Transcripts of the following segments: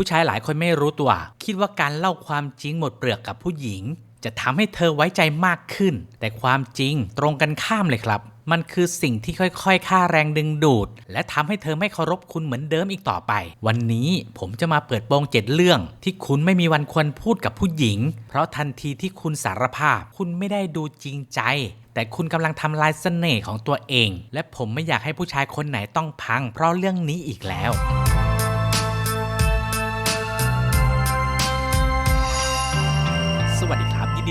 ผู้ชายหลายคนไม่รู้ตัว คิดว่าการเล่าความจริงหมดเปลือกกับผู้หญิง จะทำให้เธอไว้ใจมากขึ้น แต่ความจริงตรงกันข้ามเลยครับ มันคือสิ่งที่ค่อยๆ ค่าแรงดึงดูด และทำให้เธอไม่เคารพคุณเหมือนเดิมอีกต่อไป วันนี้ผมจะมาเปิดโปงเจ็ดเรื่อง ที่คุณไม่มีวันควรพูดกับผู้หญิง เพราะทันทีที่คุณสารภาพ คุณไม่ได้ดูจริงใจแต่คุณกำลังทำลายเสน่ห์ของตัวเอง และผมไม่อยากให้ผู้ชายคนไหนต้องพัง เพราะเรื่องนี้อีกแล้ว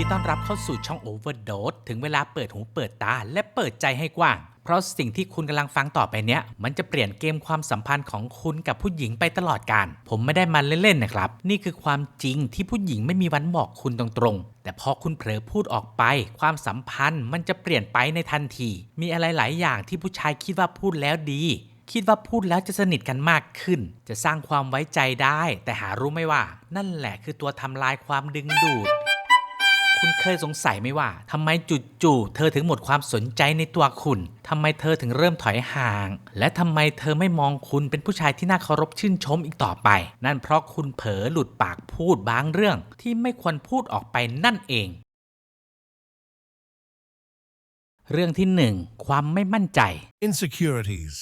ดีต้อนรับเข้าสู่ช่อง Overdose ถึงเวลาเปิดหูเปิดตาและเปิดใจให้กว้าง เพราะสิ่งที่คุณกำลังฟังต่อไปเนี้ย มันจะเปลี่ยนเกมความสัมพันธ์ของคุณกับผู้หญิงไปตลอดการ ผมไม่ได้มาเล่นๆนะครับ นี่คือความจริงที่ผู้หญิงไม่มีวันบอกคุณตรงๆ แต่พอคุณเผลอพูดออกไป ความสัมพันธ์มันจะเปลี่ยนไปในทันที มีอะไรหลายอย่างที่ผู้ชายคิดว่าพูดแล้วดีคิดว่าพูดแล้วจะสนิทกันมากขึ้น จะสร้างความไว้ใจได้ แต่หารู้ไหมว่า นั่นแหละคือตัวทำลายความดึงดูด คุณเคยสงสัยไหมว่าทำไมจู่ๆเธอถึงหมดความสนใจในตัวคุณทำไมเธอถึงเริ่มถอยห่าง และทำไมเธอไม่มองคุณเป็นผู้ชายที่น่าเคารพชื่นชมอีกต่อไป นั่นเพราะคุณเผลอหลุดปากพูดบางเรื่อง ที่ไม่ควรพูดออกไปนั่นเอง เรื่องที่หนึ่งความไม่มั่นใจ insecurities,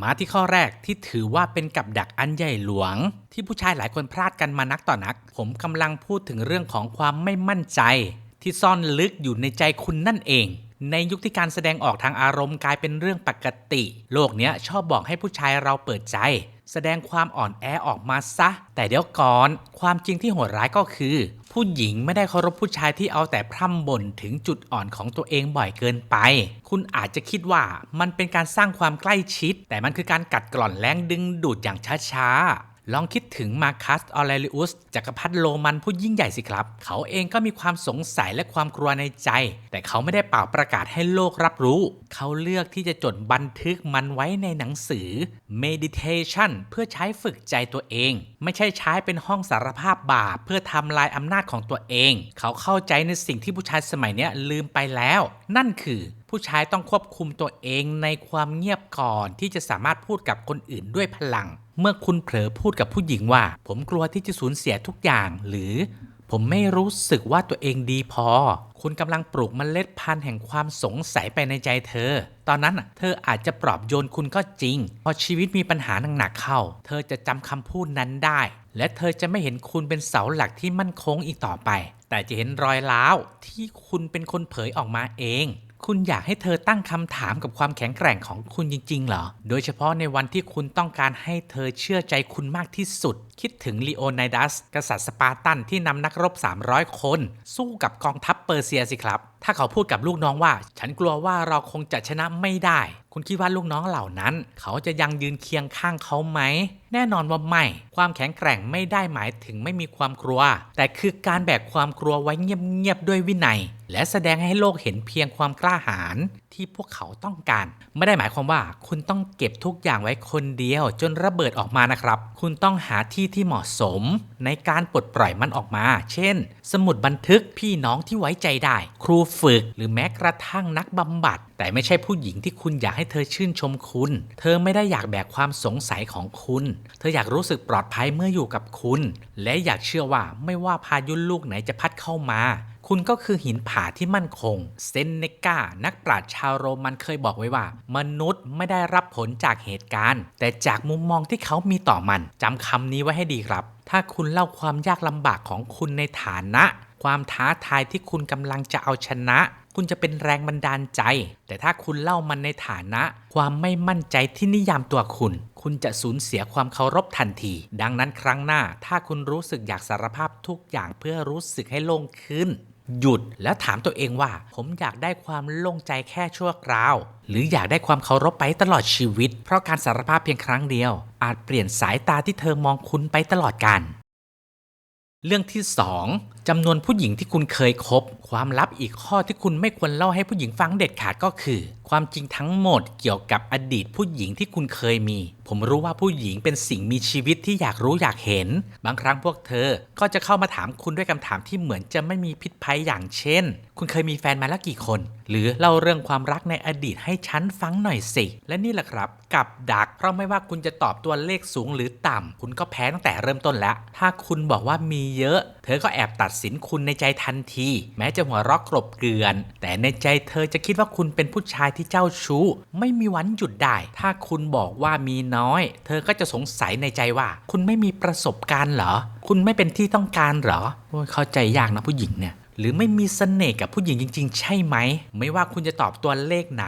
มาที่ข้อแรกที่ถือว่าเป็นกับดักอันใหญ่หลวง ที่ผู้ชายหลายคนพลาดกันมานักต่อนัก ผมกำลังพูดถึงเรื่องของความไม่มั่นใจ ที่ซ่อนลึกอยู่ในใจคุณนั่นเอง ในยุคที่การแสดงออกทางอารมณ์กลายเป็นเรื่องปกติ โลกเนี้ยชอบบอกให้ผู้ชายเราเปิดใจ แสดงความอ่อนแอออกมาซะ แต่เดี๋ยวก่อน ความจริงที่โหดร้ายก็คือ ผู้หญิงไม่ได้เคารพผู้ชายที่เอาแต่พร่ำบ่นถึงจุดอ่อนของตัวเองบ่อยเกินไป คุณอาจจะคิดว่ามันเป็นการสร้างความใกล้ชิด แต่มันคือการกัดกร่อนแรงดึงดูดอย่างช้าๆ ลองคิดถึงมาคัสออเรลิอุสจักรพรรดิโรมันผู้ยิ่งใหญ่สิครับ เขาเองก็มีความสงสัยและความกลัวในใจ แต่เขาไม่ได้เป่าประกาศให้โลกรับรู้ เขาเลือกที่จะจดบันทึกมันไว้ในหนังสือ meditation เพื่อใช้ฝึกใจตัวเอง ไม่ใช่ใช้เป็นห้องสารภาพบาปเพื่อทำลายอำนาจของตัวเอง เขาเข้าใจในสิ่งที่ผู้ชายสมัยนี้ลืมไปแล้ว นั่นคือผู้ชายต้องควบคุมตัวเองในความเงียบก่อนที่จะสามารถพูดกับคนอื่นด้วยพลัง เมื่อคุณเผลอพูดกับผู้หญิงว่า ผมกลัวที่จะสูญเสียทุกอย่าง หรือ ผมไม่รู้สึกว่าตัวเองดีพอ คุณกำลังปลูกมเมล็ดพันธุ์แห่งความสงสัยไปในใจเธอ ตอนนั้นเธออาจจะปลอบโยนคุณก็จริง พอชีวิตมีปัญหาหนักๆเข้า เธอจะจำคำพูดนั้นได้ และเธอจะไม่เห็นคุณเป็นเสาหลักที่มั่นคงอีกต่อไป แต่จะเห็นรอยร้าวที่คุณเป็นคนเผยออกมาเอง คุณอยากให้เธอตั้งคำถามกับความแข็งแกร่งของคุณจริงๆเหรอ โดยเฉพาะในวันที่คุณต้องการให้เธอเชื่อใจคุณมากที่สุด คิดถึงลีโอไนดัส กษัตริย์สปาร์ตันที่นำนักรบ 300 คน สู้กับกองทัพเปอร์เซียสิครับ ถ้าเขาพูดกับลูกน้องว่า ฉันกลัวว่าเราคงจะชนะไม่ได้ คุณคิดว่าลูกน้องเหล่านั้น เขาจะยังยืนเคียงข้างเขาไหม แน่นอนว่าไม่ ความแข็งแกร่งไม่ได้หมายถึงไม่มีความกลัว แต่คือการแบกความกลัวไว้เงียบๆด้วยวินัย และแสดงให้โลกเห็นเพียงความกล้าหาญที่พวกเขาต้องการ ไม่ได้หมายความว่าคุณต้องเก็บทุกอย่างไว้คนเดียวจนระเบิดออกมานะครับ คุณต้องหาที่ที่เหมาะสม ในการปลดปล่อยมันออกมา เช่น สมุดบันทึกพี่น้องที่ไว้ใจได้ ครูฝึกหรือแม้กระทั่งนักบำบัด แต่ไม่ใช่ผู้หญิงที่คุณอยากให้เธอชื่นชมคุณ เธอไม่ได้อยากแบกความสงสัยของคุณ เธออยากรู้สึกปลอดภัยเมื่ออยู่กับคุณ และอยากเชื่อว่าไม่ว่าพายุลูกไหนจะพัดเข้ามา คุณก็คือหินผาที่มั่นคง เซนเนกา นักปราชญ์ชาวโรมันเคยบอกไว้ว่า มนุษย์ไม่ได้รับผลจากเหตุการณ์ แต่จากมุมมองที่เขามีต่อมันจำคำนี้ไว้ให้ดีครับ ถ้าคุณเล่าความยากลำบากของคุณในฐานะ ความท้าทายที่คุณกำลังจะเอาชนะ คุณจะเป็นแรงบันดาลใจ แต่ถ้าคุณเล่ามันในฐานะ ความไม่มั่นใจที่นิยามตัวคุณคุณจะสูญเสียความเคารพทันที ดังนั้นครั้งหน้า ถ้าคุณรู้สึกอยากสารภาพทุกอย่างเพื่อรู้สึกให้โล่งขึ้น หยุดแล้วถามตัวเองว่า ผมอยากได้ความโล่งใจแค่ชั่วคราว หรืออยากได้ความเคารพไปตลอดชีวิต เพราะการสารภาพเพียงครั้งเดียว อาจเปลี่ยนสายตาที่เธอมองคุณไปตลอดกาลเรื่องที่ 2จำนวนผู้หญิงที่คุณเคยคบ ความลับอีกข้อที่คุณไม่ควรเล่าให้ผู้หญิงฟังเด็ดขาดก็คือ ความจริงทั้งหมดเกี่ยวกับอดีตผู้หญิงที่คุณเคยมี ผมรู้ว่าผู้หญิงเป็นสิ่งมีชีวิตที่อยากรู้อยากเห็น บางครั้งพวกเธอก็จะเข้ามาถามคุณด้วยคำถามที่เหมือนจะไม่มีพิษภัยอย่างเช่น คุณเคยมีแฟนมาแล้วกี่คน หรือเล่าเรื่องความรักในอดีตให้ฉันฟังหน่อยสิ และนี่แหละครับกับดัก เพราะไม่ว่าคุณจะตอบตัวเลขสูงหรือต่ำคุณก็แพ้ตั้งแต่เริ่มต้นแล้ว ถ้าคุณบอกว่ามีเยอะ เธอก็แอบตัดสินคุณในใจทันที แม้จะหัวเรอกกรบเกลือน แต่ในใจเธอจะคิดว่าคุณเป็นผู้ชายที่เจ้าชู้ ไม่มีวันหยุดได้ ถ้าคุณบอกว่ามีน้อย เธอก็จะสงสัยในใจว่า คุณไม่มีประสบการณ์เหรอ คุณไม่เป็นที่ต้องการเหรอเข้าใจยากนะผู้หญิงเนี่ยหรือไม่มีเสน่ห์กับผู้หญิงจริง ๆ ใช่ไหม ไม่ว่าคุณจะตอบตัวเลขไหน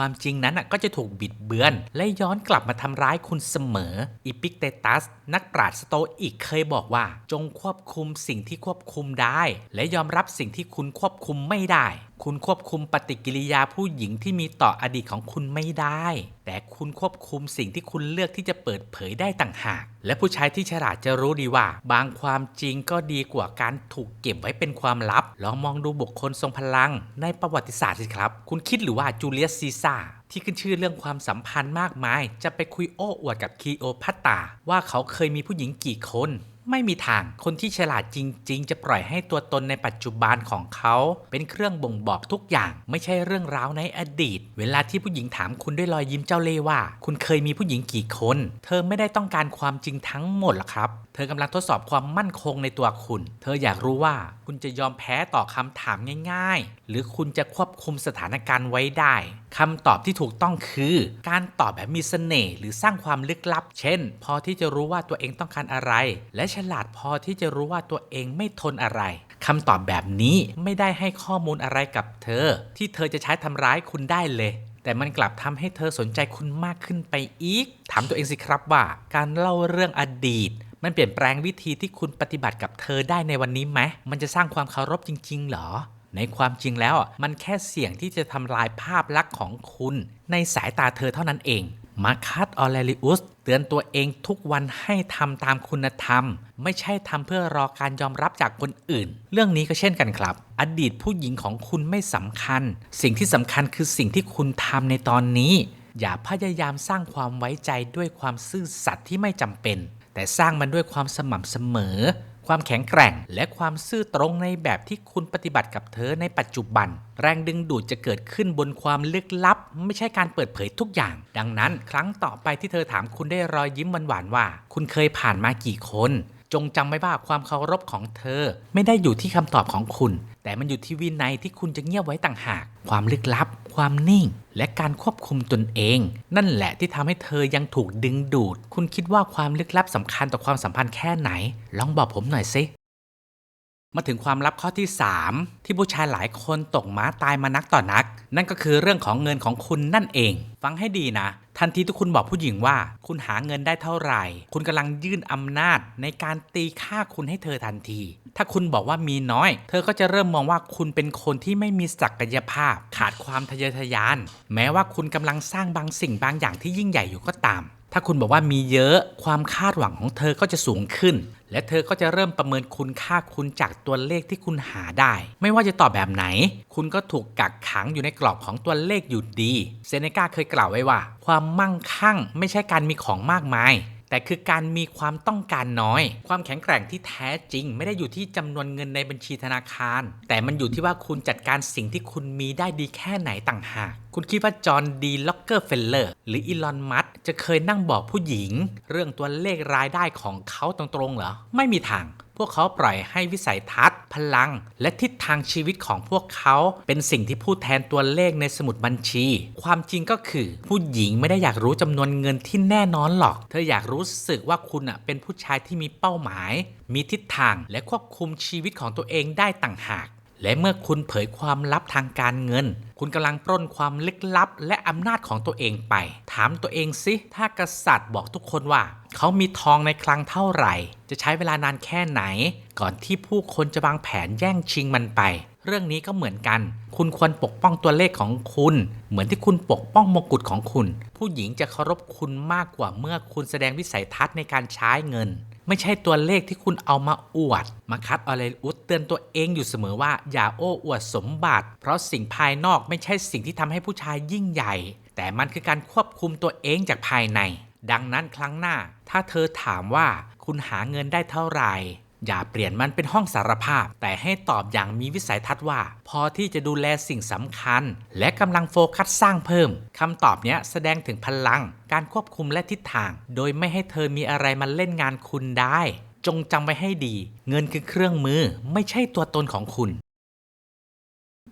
ความจริงนั้นก็จะถูกบิดเบือน และย้อนกลับมาทำร้ายคุณเสมออีพิกเตตัส นักปราชญ์สโตอิกเคยบอกว่า จงควบคุมสิ่งที่ควบคุมได้ และยอมรับสิ่งที่คุณควบคุมไม่ได้ คุณควบคุมปฏิกิริยาผู้หญิงที่มีต่ออดีตของคุณไม่ได้ แต่คุณควบคุมสิ่งที่คุณเลือกที่จะเปิดเผยได้ต่างหาก และผู้ชายที่ฉลาดจะรู้ดีว่า บางความจริงก็ดีกว่าการถูกเก็บไว้เป็นความลับ ลองมองดูบุคคลทรงพลัง ในประวัติศาสตร์สิครับ คุณคิดหรือว่าจูเลียสซีซ่าร์ที่ขึ้นชื่อเรื่องความสัมพันธ์มากมาย จะไปคุยโอ้อวดกับคีโอพัตตาว่าเขาเคยมีผู้หญิงกี่คน ไม่มีทางคนที่ฉลาดจริง ๆ จะปล่อยให้ตัวตนในปัจจุบันของเขา เป็นเครื่องบ่งบอกทุกอย่าง ไม่ใช่เรื่องราวในอดีต เวลาที่ผู้หญิงถามคุณด้วยรอยยิ้มเจ้าเล่ห์ว่า คุณเคยมีผู้หญิงกี่คน เธอไม่ได้ต้องการความจริงทั้งหมดหรอกครับ เธอกำลังทดสอบความมั่นคงในตัวคุณ เธออยากรู้ว่าคุณจะยอมแพ้ต่อคำถามง่าย ๆ หรือคุณจะควบคุมสถานการณ์ไว้ได้ คำตอบที่ถูกต้องคือ การตอบแบบมีเสน่ห์หรือสร้างความลึกลับ เช่น พอที่จะรู้ว่าตัวเองต้องการอะไร และฉลาดพอที่จะรู้ว่าตัวเองไม่ทนอะไรคำตอบแบบนี้ไม่ได้ให้ข้อมูลอะไรกับเธอ ที่เธอจะใช้ทำร้ายคุณได้เลยแต่มันกลับทำให้เธอสนใจคุณมากขึ้นไปอีก ถามตัวเองสิครับว่า การเล่าเรื่องอดีต มันเปลี่ยนแปลงวิธีที่คุณปฏิบัติกับเธอได้ในวันนี้ไหม มันจะสร้างความเคารพจริง ๆ หรอ ในความจริงแล้วมันแค่เสี่ยงที่จะทำลายภาพลักษณ์ของคุณ ในสายตาเธอเท่านั้นเองมาคัสออเรลิอุสเตือนตัวเองทุกวันให้ทำตามคุณธรรม ไม่ใช่ทำเพื่อรอการยอมรับจากคนอื่น เรื่องนี้ก็เช่นกันครับ อดีตผู้หญิงของคุณไม่สำคัญ สิ่งที่สำคัญคือสิ่งที่คุณทำในตอนนี้ อย่าพยายามสร้างความไว้ใจด้วยความซื่อสัตย์ที่ไม่จำเป็น แต่สร้างมันด้วยความสม่ำเสมอ ความแข็งแกร่ง และความซื่อตรงในแบบที่คุณปฏิบัติกับเธอในปัจจุบัน แรงดึงดูดจะเกิดขึ้นบนความลึกลับ ไม่ใช่การเปิดเผยทุกอย่าง ดังนั้น ครั้งต่อไปที่เธอถามคุณได้รอยยิ้มหวานๆว่า คุณเคยผ่านมากี่คน จงจำไว้ว่าความเคารพของเธอ ไม่ได้อยู่ที่คำตอบของคุณ แต่มันอยู่ที่วินัยที่คุณจะเงียบไว้ต่างหาก ความลึกลับ ความนิ่ง และการควบคุมตนเอง นั่นแหละที่ทำให้เธอยังถูกดึงดูด คุณคิดว่าความลึกลับสำคัญต่อความสัมพันธ์แค่ไหน ลองบอกผมหน่อยสิ มาถึงความลับข้อที่ 3 ที่ผู้ชายหลายคนตกม้าตายมานักต่อนัก นั่นก็คือเรื่องของเงินของคุณนั่นเอง ฟังให้ดีนะ ทันทีที่คุณบอกผู้หญิงว่า คุณหาเงินได้เท่าไหร่ คุณกำลังยื่นอำนาจในการตีค่าคุณให้เธอทันที ถ้าคุณบอกว่ามีน้อย เธอก็จะเริ่มมองว่าคุณเป็นคนที่ไม่มีศักยภาพ ขาดความทะเยอทะยาน แม้ว่าคุณกำลังสร้างบางสิ่งบางอย่างที่ยิ่งใหญ่อยู่ก็ตาม ถ้าคุณบอกว่ามีเยอะความคาดหวังของเธอก็จะสูงขึ้น และเธอก็จะเริ่มประเมินคุณค่าคุณจากตัวเลขที่คุณหาได้ ไม่ว่าจะตอบแบบไหน คุณก็ถูกกักขังอยู่ในกรอบของตัวเลขอยู่ดี เซเนกาเคยกล่าวไว้ว่า ความมั่งคั่งไม่ใช่การมีของมากมาย แต่คือการมีความต้องการน้อย ความแข็งแกร่งที่แท้จริง ไม่ได้อยู่ที่จำนวนเงินในบัญชีธนาคาร แต่มันอยู่ที่ว่าคุณจัดการสิ่งที่คุณมีได้ดีแค่ไหนต่างหาก คุณคิดว่าจอห์นดีล็อกเกอร์เฟลเลอร์หรืออีลอนมัสจะเคยนั่งบอกผู้หญิง เรื่องตัวเลขรายได้ของเขาตรงๆเหรอไม่มีทาง วกเขาปล่อยให้วิสัยทัศน์ พลัง และทิศทางชีวิตของพวกเขาเป็นสิ่งที่พูดแทนตัวเลขในสมุดบัญชี ความจริงก็คือ ผู้หญิงไม่ได้อยากรู้จำนวนเงินที่แน่นอนหรอก เธออยากรู้สึกว่าคุณเป็นผู้ชายที่มีเป้าหมาย มีทิศทางและควบคุมชีวิตของตัวเองได้ต่างหาก และเมื่อคุณเผยความลับทางการเงิน คุณกำลังปล้นความลึกลับ และอำนาจของตัวเองไป ถามตัวเองสิ ถ้ากษัตริย์บอกทุกคนว่า เขามีทองในคลังเท่าไหร่ จะใช้เวลานานแค่ไหน ก่อนที่ผู้คนจะวางแผนแย่งชิงมันไป เรื่องนี้ก็เหมือนกัน คุณควรปกป้องตัวเลขของคุณ เหมือนที่คุณปกป้องมงกุฎของคุณ ผู้หญิงจะเคารพคุณมากกว่าเมื่อคุณแสดงวิสัยทัศน์ในการใช้เงิน ไม่ใช่ตัวเลขที่คุณเอามาอวด มาคัดอะไรอุดเตือนตัวเองอยู่เสมอว่าอย่าโอ้อวดสมบัติ เพราะสิ่งภายนอกไม่ใช่สิ่งที่ทำให้ผู้ชายยิ่งใหญ่ แต่มันคือการควบคุมตัวเองจากภายใน ดังนั้นครั้งหน้า ถ้าเธอถามว่าคุณหาเงินได้เท่าไหร่ อย่าเปลี่ยนมันเป็นห้องสารภาพ แต่ให้ตอบอย่างมีวิสัยทัศน์ว่า พอที่จะดูแลสิ่งสำคัญ และกำลังโฟกัสสร้างเพิ่มคำตอบนี้แสดงถึงพลัง การควบคุมและทิศทาง โดยไม่ให้เธอมีอะไรมาเล่นงานคุณได้ จงจำไว้ให้ดี เงินคือเครื่องมือ ไม่ใช่ตัวตนของคุณ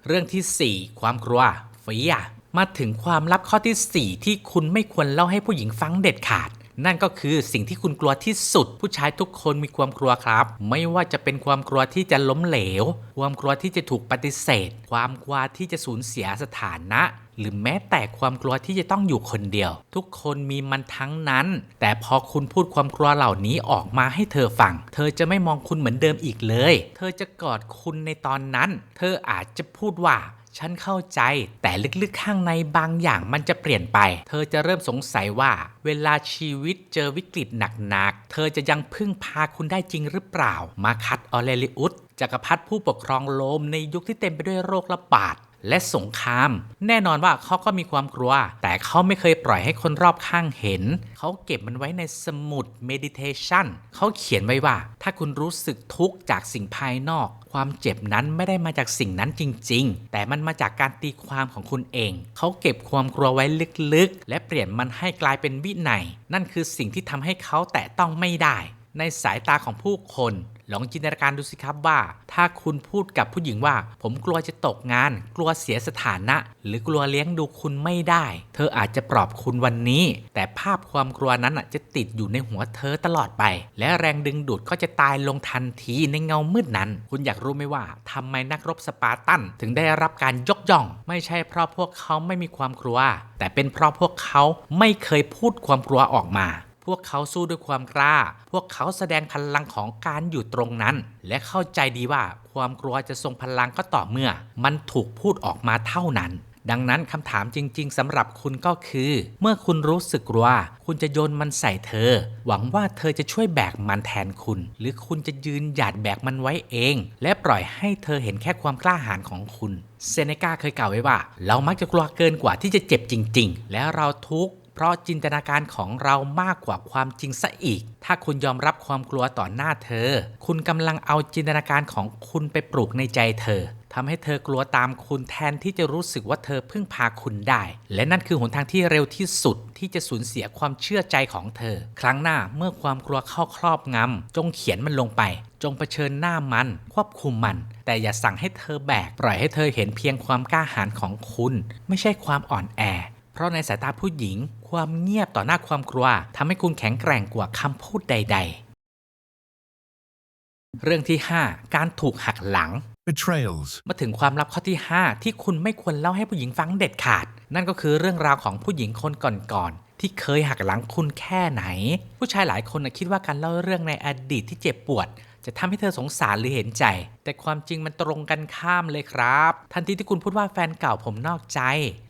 เรื่องที่ 4 ความกลัวเฟียมาถึงความลับข้อที่ 4 ที่คุณไม่ควรเล่าให้ผู้หญิงฟังเด็ดขาด นั่นก็คือสิ่งที่คุณกลัวที่สุด ผู้ชายทุกคนมีความกลัวครับ ไม่ว่าจะเป็นความกลัวที่จะล้มเหลว ความกลัวที่จะถูกปฏิเสธ ความกลัวที่จะสูญเสียสถานะหรือแม้แต่ความกลัวที่จะต้องอยู่คนเดียว ทุกคนมีมันทั้งนั้น แต่พอคุณพูดความกลัวเหล่านี้ออกมาให้เธอฟัง เธอจะไม่มองคุณเหมือนเดิมอีกเลย เธอจะกอดคุณในตอนนั้น เธออาจจะพูดว่า ฉันเข้าใจ แต่ลึกๆข้างในบางอย่างมันจะเปลี่ยนไป เธอจะเริ่มสงสัยว่า เวลาชีวิตเจอวิกฤตหนักๆ เธอจะยังพึ่งพาคุณได้จริงหรือเปล่า มาคัดออเลริอุสจักรพรรดิผู้ปกครองโลมในยุคที่เต็มไปด้วยโรคระบาด และสงคราม แน่นอนว่าเขาก็มีความกลัว แต่เขาไม่เคยปล่อยให้คนรอบข้างเห็น เขาเก็บมันไว้ในสมุด meditation เขาเขียนไว้ว่า ถ้าคุณรู้สึกทุกข์จากสิ่งภายนอก ความเจ็บนั้นไม่ได้มาจากสิ่งนั้นจริง ๆ แต่มันมาจากการตีความของคุณเอง เขาเก็บความกลัวไว้ลึกๆ และเปลี่ยนมันให้กลายเป็นวินัย นั่นคือสิ่งที่ทำให้เขาแตะต้องไม่ได้ ในสายตาของผู้คน ลองจินตนาการดูสิครับว่า ถ้าคุณพูดกับผู้หญิงว่า ผมกลัวจะตกงาน กลัวเสียสถานะ หรือกลัวเลี้ยงดูคุณไม่ได้ เธออาจจะปลอบคุณวันนี้ แต่ภาพความกลัวนั้นจะติดอยู่ในหัวเธอตลอดไป และแรงดึงดูดก็จะตายลงทันทีในเงามืดนั้น คุณอยากรู้ไหมว่าทำไมนักรบสปาร์ตัน ถึงได้รับการยกย่อง ไม่ใช่เพราะพวกเขาไม่มีความกลัว แต่เป็นเพราะพวกเขาไม่เคยพูดความกลัวออกมา วกเขาสู้ด้วยความกล้า พวกเขาแสดงพลังของการอยู่ตรงนั้น และเข้าใจดีว่าความกลัวจะทรงพลังก็ต่อเมื่อ มันถูกพูดออกมาเท่านั้น ดังนั้นคำถามจริง ๆสำหรับคุณก็คือ เมื่อคุณรู้สึกกลัว คุณจะโยนมันใส่เธอ หวังว่าเธอจะช่วยแบกมันแทนคุณ หรือคุณจะยืนหยัดแบกมันไว้เอง และปล่อยให้เธอเห็นแค่ความกล้าหาญของคุณเซเนกาเคยกล่าวไว้ว่า เรามักจะกลัวเกินกว่าที่จะเจ็บจริง ๆ แล้วเราทุกข์ เพราะจินตนาการของเรามากกว่าความจริงซะอีก ถ้าคุณยอมรับความกลัวต่อหน้าเธอ คุณกำลังเอาจินตนาการของคุณไปปลูกในใจเธอทำให้เธอกลัวตามคุณแทนที่จะรู้สึกว่าเธอพึ่งพาคุณได้ และนั่นคือหนทางที่เร็วที่สุดที่จะสูญเสียความเชื่อใจของเธอ ครั้งหน้าเมื่อความกลัวเข้าครอบงำจงเขียนมันลงไป จงเผชิญหน้ามัน ควบคุมมัน แต่อย่าสั่งให้เธอแบก ปล่อยให้เธอเห็นเพียงความกล้าหาญของคุณ ไม่ใช่ความอ่อนแอ เพราะในสายตาผู้หญิง ความเงียบต่อหน้าความกลัวทำให้คุณแข็งแกร่งกว่าคำพูดใด ๆ เรื่องที่ 5 การถูกหักหลัง betrayals, มาถึงความลับข้อที่ 5 ที่คุณไม่ควรเล่าให้ผู้หญิงฟังเด็ดขาด นั่นก็คือเรื่องราวของผู้หญิงคนก่อนๆที่เคยหักหลังคุณแค่ไหน ผู้ชายหลายคนน่ะคิดว่าการเล่าเรื่องในอดีตที่เจ็บปวดจะทำให้เธอสงสารหรือเห็นใจ แต่ความจริงมันตรงกันข้ามเลยครับ ทันทีที่คุณพูดว่าแฟนเก่าผมนอกใจ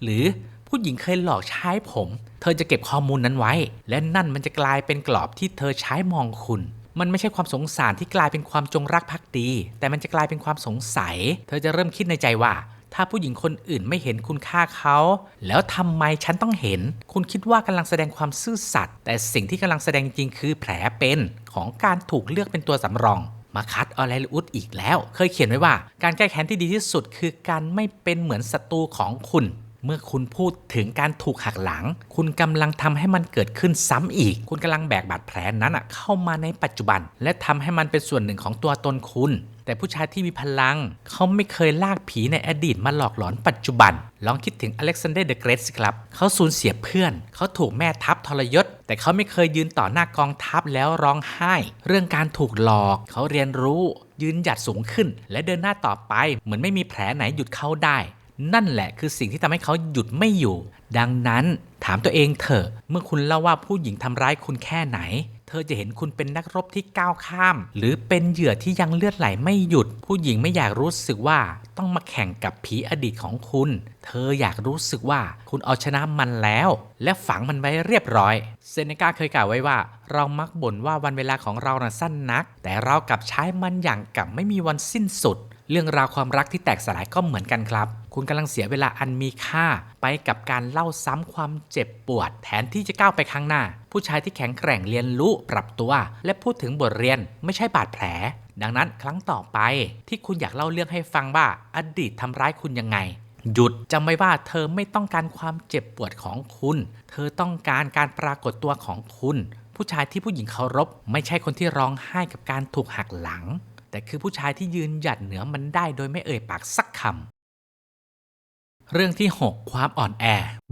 หรือ ผู้หญิงเคยหลอกใช้ผม เธอจะเก็บข้อมูลนั้นไว้ และนั่นมันจะกลายเป็นกรอบที่เธอใช้มองคุณ มันไม่ใช่ความสงสารที่กลายเป็นความจงรักภักดี แต่มันจะกลายเป็นความสงสัย เธอจะเริ่มคิดในใจว่า ถ้าผู้หญิงคนอื่นไม่เห็นคุณค่าเขา แล้วทำไมฉันต้องเห็น คุณคิดว่ากำลังแสดงความซื่อสัตย์แต่สิ่งที่กำลังแสดงจริงคือแผลเป็นของการถูกเลือกเป็นตัวสำรองมาคัดออเลอุดอีกแล้ว เคยเขียนไว้ว่า การแก้แค้นที่ดีที่สุดคือการไม่เป็นเหมือนศัตรูของคุณ เมื่อคุณพูดถึงการถูกหักหลัง คุณกำลังทำให้มันเกิดขึ้นซ้ำอีก คุณกำลังแบกบาดแผลนั้นอะเข้ามาในปัจจุบัน และทำให้มันเป็นส่วนหนึ่งของตัวตนคุณ แต่ผู้ชายที่มีพลัง เขาไม่เคยลากผีในอดีตมาหลอกหลอนปัจจุบัน ลองคิดถึงอเล็กซานเดอร์เดอะเกรทสิครับ เขาสูญเสียเพื่อน เขาถูกแม่ทัพทรยศ แต่เขาไม่เคยยืนต่อหน้ากองทัพแล้วร้องไห้ เรื่องการถูกหลอก เขาเรียนรู้ ยืนหยัดสูงขึ้น และเดินหน้าต่อไป เหมือนไม่มีแผลไหนหยุดเขาได้ นั่นแหละคือสิ่งที่ทำให้เขาหยุดไม่อยู่ ดังนั้นถามตัวเองเถอะ เมื่อคุณเล่าว่าผู้หญิงทำร้ายคุณแค่ไหน เธอจะเห็นคุณเป็นนักรบที่ก้าวข้าม หรือเป็นเหยื่อที่ยังเลือดไหลไม่หยุด ผู้หญิงไม่อยากรู้สึกว่าต้องมาแข่งกับผีอดีตของคุณ เธออยากรู้สึกว่าคุณเอาชนะมันแล้ว และฝังมันไว้เรียบร้อย เซเนกาเคยกล่าวไว้ว่า เรามักบ่นว่าวันเวลาของเราน่ะสั้นนัก แต่เรากลับใช้มันอย่างกับไม่มีวันสิ้นสุด เรื่องราวความรักที่แตกสลายก็เหมือนกันครับ คุณกำลังเสียเวลาอันมีค่าไปกับการเล่าซ้ำความเจ็บปวด แทนที่จะก้าวไปข้างหน้า ผู้ชายที่แข็งแกร่งเรียนรู้ปรับตัว และพูดถึงบทเรียนไม่ใช่บาดแผล ดังนั้นครั้งต่อไปที่คุณอยากเล่าเรื่องให้ฟังว่าอดีตทำร้ายคุณยังไงหยุดจำไว้ว่าเธอไม่ต้องการความเจ็บปวดของคุณ เธอต้องการการปรากฏตัวของคุณ ผู้ชายที่ผู้หญิงเคารพ ไม่ใช่คนที่ร้องไห้กับการถูกหักหลัง แต่คือผู้ชายที่ยืนหยัดเหนือมันได้โดยไม่เอ่ยปากสักคำ เรื่องที่ 6 ความอ่อนแอ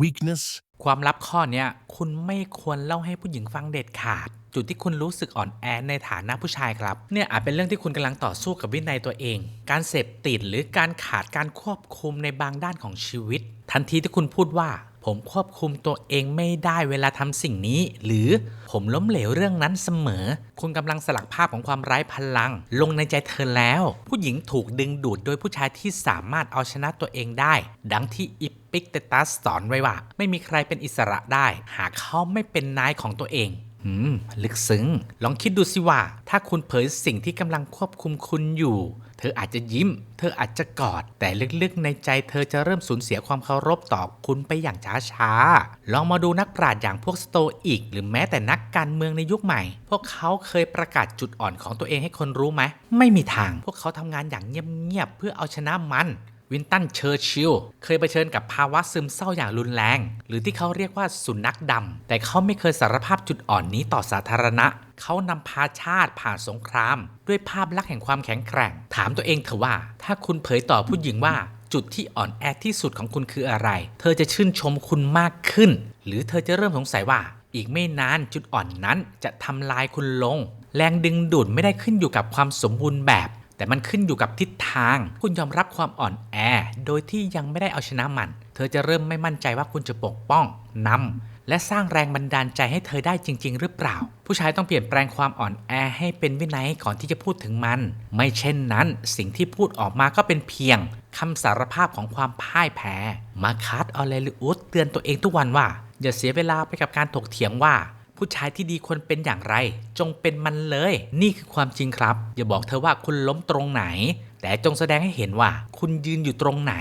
weakness, ความลับข้อเนี้ยคุณไม่ควรเล่าให้ผู้หญิงฟังเด็ดขาด จุดที่คุณรู้สึกอ่อนแอในฐานะผู้ชายครับ เนี่ยอาจเป็นเรื่องที่คุณกำลังต่อสู้กับวินัยตัวเอง การเสพติดหรือการขาดการควบคุมในบางด้านของชีวิต ทันทีที่คุณพูดว่า ผมควบคุมตัวเองไม่ได้เวลาทำสิ่งนี้ หรือผมล้มเหลวเรื่องนั้นเสมอ คุณกำลังสลักภาพของความไร้พลัง ลงในใจเธอแล้ว ผู้หญิงถูกดึงดูดโดยผู้ชายที่สามารถเอาชนะตัวเองได้ ดังที่อิปิกเตตัสสอนไว้ว่า ไม่มีใครเป็นอิสระได้ หากเขาไม่เป็นนายของตัวเองหืมลึกซึ้ง ลองคิดดูสิว่า ถ้าคุณเผยสิ่งที่กำลังควบคุมคุณอยู่ เธออาจจะยิ้ม เธออาจจะกอด แต่ลึกๆในใจเธอจะเริ่มสูญเสียความเคารพต่อคุณไปอย่างช้าๆ ลองมาดูนักปราชญ์อย่างพวกสโตอิกหรือแม้แต่นักการเมืองในยุคใหม่ พวกเขาเคยประกาศจุดอ่อนของตัวเองให้คนรู้ไหม ไม่มีทาง พวกเขาทำงานอย่างเงียบๆ เพื่อเอาชนะมัน วินตันเชอร์ชิลเคยเผชิญกับภาวะซึมเศร้าอย่างรุนแรง หรือที่เขาเรียกว่าสุนัขดำ แต่เขาไม่เคยสารภาพจุดอ่อนนี้ต่อสาธารณะ เขานำพาชาติผ่านสงคราม ด้วยภาพลักษณ์แห่งความแข็งแกร่ง ถามตัวเองเถอะว่า ถ้าคุณเผยต่อผู้หญิงว่าจุดที่อ่อนแอที่สุดของคุณคืออะไร เธอจะชื่นชมคุณมากขึ้น หรือเธอจะเริ่มสงสัยว่า อีกไม่นานจุดอ่อนนั้นจะทำลายคุณลง แรงดึงดูดไม่ได้ขึ้นอยู่กับความสมบูรณ์แบบ แต่มันขึ้นอยู่กับทิศทาง คุณยอมรับความอ่อนแอ โดยที่ยังไม่ได้เอาชนะมัน เธอจะเริ่มไม่มั่นใจว่าคุณจะปกป้องนำและสร้างแรงบันดาลใจให้เธอได้จริง ๆ หรือเปล่า ผู้ชายต้องเปลี่ยนแปลงความอ่อนแอให้เป็นวินัยก่อนที่จะพูดถึงมัน ไม่เช่นนั้น สิ่งที่พูดออกมาก็เป็นเพียงคำสารภาพของความพ่ายแพ้ มาคัสออเลลิอุสเตือนตัวเองทุกวันว่า อย่าเสียเวลาไปกับการถกเถียงว่า ผู้ชายที่ดีควรเป็นอย่างไร จงเป็นมันเลย นี่คือความจริงครับ อย่าบอกเธอว่าคุณล้มตรงไหน แต่จงแสดงให้เห็นว่า คุณยืนอยู่ตรงไหน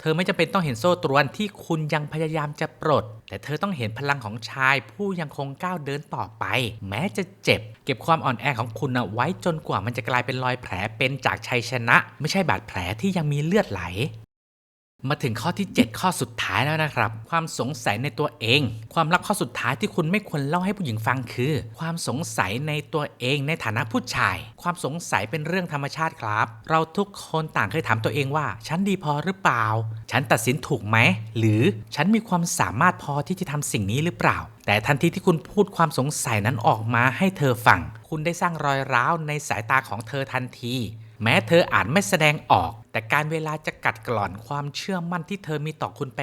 เธอไม่จำเป็นต้องเห็นโซ่ตรวนที่คุณยังพยายามจะปลด แต่เธอต้องเห็นพลังของชายผู้ยังคงก้าวเดินต่อไป แม้จะเจ็บ เก็บความอ่อนแอของคุณเอาไว้จนกว่ามันจะกลายเป็นรอยแผลเป็นจากชัยชนะ ไม่ใช่บาดแผลที่ยังมีเลือดไหล มาถึงข้อที่ 7 ข้อสุดท้ายแล้วนะครับ ความสงสัยในตัวเอง ความลับข้อสุดท้ายที่คุณไม่ควรเล่าให้ผู้หญิงฟังคือ ความสงสัยในตัวเองในฐานะผู้ชาย ความสงสัยเป็นเรื่องธรรมชาติครับ เราทุกคนต่างเคยถามตัวเองว่า ฉันดีพอหรือเปล่า ฉันตัดสินถูกไหม หรือฉันมีความสามารถพอที่จะทำสิ่งนี้หรือเปล่า แต่ทันทีที่คุณพูดความสงสัยนั้นออกมาให้เธอฟัง คุณได้สร้างรอยร้าวในสายตาของเธอทันที แม้เธออาจไม่แสดงออก แต่การเวลาจะกัดกร่อนความเชื่อมั่นที่เธอมีต่อคุณไป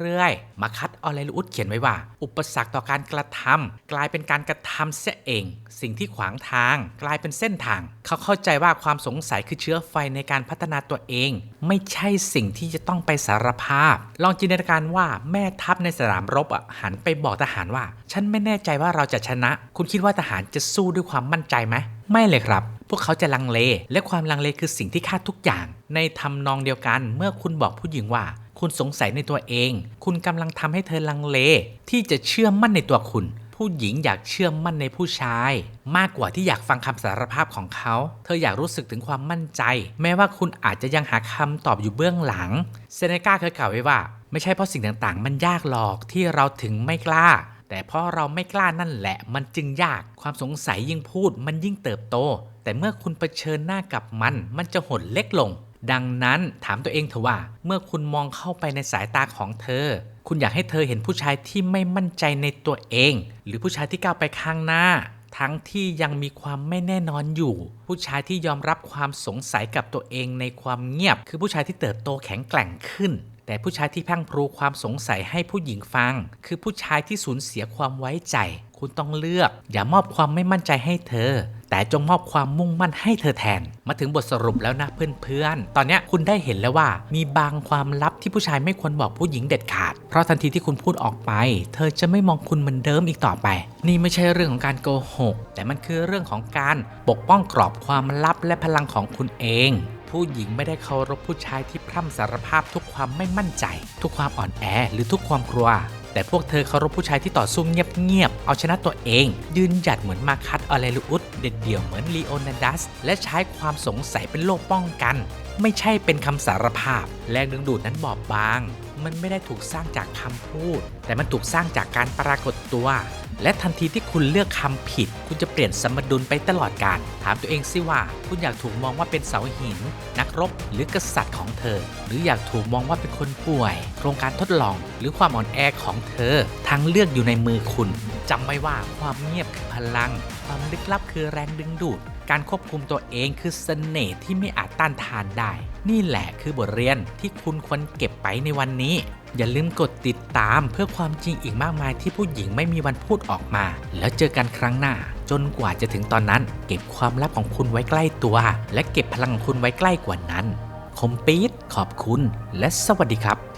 เรื่อยๆ มาคัดออเลลูดเขียนไว้ว่า อุปสรรคต่อการกระทำกลายเป็นการกระทำเสียเอง สิ่งที่ขวางทาง กลายเป็นเส้นทาง เขาเข้าใจว่าความสงสัยคือเชื้อไฟในการพัฒนาตัวเอง ไม่ใช่สิ่งที่จะต้องไปสารภาพ ลองจินตนาการว่าแม่ทัพในสนามรบอะหันไปบอกทหารว่า ฉันไม่แน่ใจว่าเราจะชนะ คุณคิดว่าทหารจะสู้ด้วยความมั่นใจไหมไม่เลยครับ วกเขาจะลังเล และความลังเลคือสิ่งที่ฆ่าทุกอย่าง ในทำนองเดียวกัน เมื่อคุณบอกผู้หญิงว่า คุณสงสัยในตัวเอง คุณกำลังทำให้เธอลังเล ที่จะเชื่อมั่นในตัวคุณ ผู้หญิงอยากเชื่อมั่นในผู้ชาย มากกว่าที่อยากฟังคำสารภาพของเขา เธออยากรู้สึกถึงความมั่นใจ แม้ว่าคุณอาจจะยังหาคำตอบอยู่เบื้องหลังเซเนกาเคยกล่าวไว้ว่า ไม่ใช่เพราะสิ่งต่างๆ มันยากหรอกที่เราถึงไม่กล้า แต่เพราะเราไม่กล้านั่นแหละ มันจึงยากความสงสัยยิ่งพูดมันยิ่งเติบโต แต่เมื่อคุณเผชิญหน้ากับมัน มันจะหดเล็กลง ดังนั้นถามตัวเองเถอะว่า เมื่อคุณมองเข้าไปในสายตาของเธอ คุณอยากให้เธอเห็นผู้ชายที่ไม่มั่นใจในตัวเอง หรือผู้ชายที่ก้าวไปข้างหน้า ทั้งที่ยังมีความไม่แน่นอนอยู่ ผู้ชายที่ยอมรับความสงสัยกับตัวเองในความเงียบ คือผู้ชายที่เติบโตแข็งแกร่งขึ้น แต่ผู้ชายที่พังพรูความสงสัยให้ผู้หญิงฟัง คือผู้ชายที่สูญเสียความไว้ใจ คุณต้องเลือก อย่ามอบความไม่มั่นใจให้เธอ แต่จงมอบความมุ่งมั่นให้เธอแทน มาถึงบทสรุปแล้วนะเพื่อนๆ ตอนนี้คุณได้เห็นแล้วว่า มีบางความลับที่ผู้ชายไม่ควรบอกผู้หญิงเด็ดขาด เพราะทันทีที่คุณพูดออกไป เธอจะไม่มองคุณเหมือนเดิมอีกต่อไป นี่ไม่ใช่เรื่องของการโกหก แต่มันคือเรื่องของการปกป้องกรอบความลับและพลังของคุณเอง ผู้หญิงไม่ได้เคารพผู้ชายที่พร่ำสารภาพทุกความไม่มั่นใจ ทุกความอ่อนแอหรือทุกความกลัวแต่พวกเธอเคารพผู้ชายที่ต่อสู้เงียบๆ เอาชนะตัวเอง ยืนหยัดเหมือนมาคัตอเลลูอุสเด็ดเดี่ยวเหมือนลีโอนาดัส และใช้ความสงสัยเป็นโล่ป้องกัน ไม่ใช่เป็นคำสารภาพ แรงดึงดูดนั้นบอบบาง มันไม่ได้ถูกสร้างจากคำพูด แต่มันถูกสร้างจากการปรากฏตัว และทันทีที่คุณเลือกคำผิด คุณจะเปลี่ยนสมดุลไปตลอดการถามตัวเองสิว่า คุณอยากถูกมองว่าเป็นเสาหิน นักรบหรือกษัตริย์ของเธอ หรืออยากถูกมองว่าเป็นคนป่วย โครงการทดลอง หรือความอ่อนแอของเธอทางเลือกอยู่ในมือคุณจำไว้ว่าความเงียบคือพลัง ความลึกลับคือแรงดึงดูด การควบคุมตัวเองคือเสน่ห์ที่ไม่อาจต้านทานได้ นี่แหละคือบทเรียนที่คุณควรเก็บไปในวันนี้ อย่าลืมกดติดตามเพื่อความจริงอีกมากมายที่ผู้หญิงไม่มีวันพูดออกมา แล้วเจอกันครั้งหน้า จนกว่าจะถึงตอนนั้น เก็บความลับของคุณไว้ใกล้ตัว และเก็บพลังของคุณไว้ใกล้กว่านั้น คมปี๊ดขอบคุณ และสวัสดีครับ